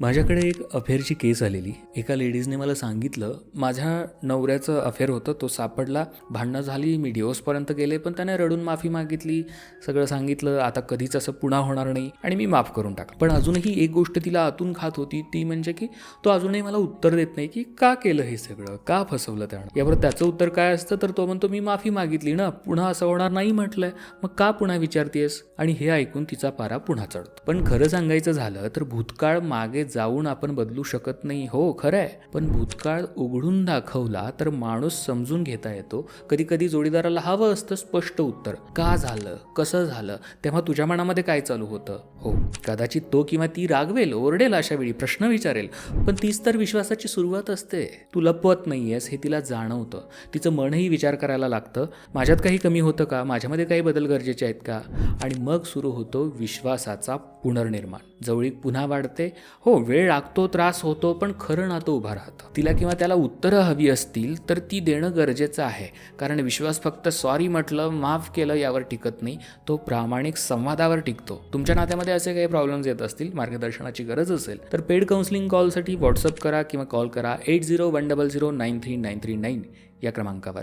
माझ्याकडे एक अफेअरची केस आलेली. एका लेडीजने मला सांगितलं माझ्या नवऱ्याचं अफेअर होतं. तो सापडला. भांडणं झाली. मी डिवोर्सपर्यंत गेले पण त्याने रडून माफी मागितली. सगळं सांगितलं. आता कधीच असं पुन्हा होणार नाही आणि मी माफ करून टाकलं. पण अजूनही एक गोष्ट तिला आतून खात होती. ती म्हणजे की तो अजूनही मला उत्तर देत नाही की का केलं हे सगळं? का फसवलं त्यानं? यावर त्याचं उत्तर काय असतं? तर तो म्हणतो मी माफी मागितली ना. पुन्हा असं होणार नाही म्हटलंय. मग का पुन्हा विचारतेस आणि हे ऐकून तिचा पारा पुन्हा चढतो. पण खरं सांगायचं झालं तर भूतकाळ मागे जाऊन आपण बदलू शकत नाही. हो खरं आहे पण भूतकाळ उघडून दाखवला तर माणूस समजून घेता येतो. कधी कधी जोडीदाराला हवं असतं स्पष्ट उत्तर. का झालं? कसं झालं? तेव्हा तुझ्या मनामध्ये काय चालू होतं? हो कदाचित तो किंवा ती रागवेल ओरडेल अशा वेळी प्रश्न विचारेल. पण तीच तर विश्वासाची सुरुवात असते. तू लपवत नाहीयेस हे तिला जाणवतं. तिचं मनही विचार करायला लागतं. माझ्यात काही कमी होतं का? माझ्यामध्ये काही बदल गरजेचे आहेत का? आणि मग सुरू होतो विश्वासाचा पुनर्निर्माण. जवळीक पुन्हा वाढते. हो वेळ लागतो त्रास होतो पण खरं नातं उभा राहतं. तिला किंवा त्याला उत्तरं हवी असतील तर ती देणं गरजेचं आहे. कारण विश्वास फक्त सॉरी म्हटलं माफ केलं यावर टिकत नाही. तो प्रामाणिक संवादावर टिकतो. तुमच्या नात्यामध्ये असे काही प्रॉब्लेम्स येत असतील मार्गदर्शनाची गरज असेल तर पेड काउन्सिलिंग कॉलसाठी व्हॉट्सअप करा किंवा कॉल करा eight zero one double zero nine three nine three nine या क्रमांकावर.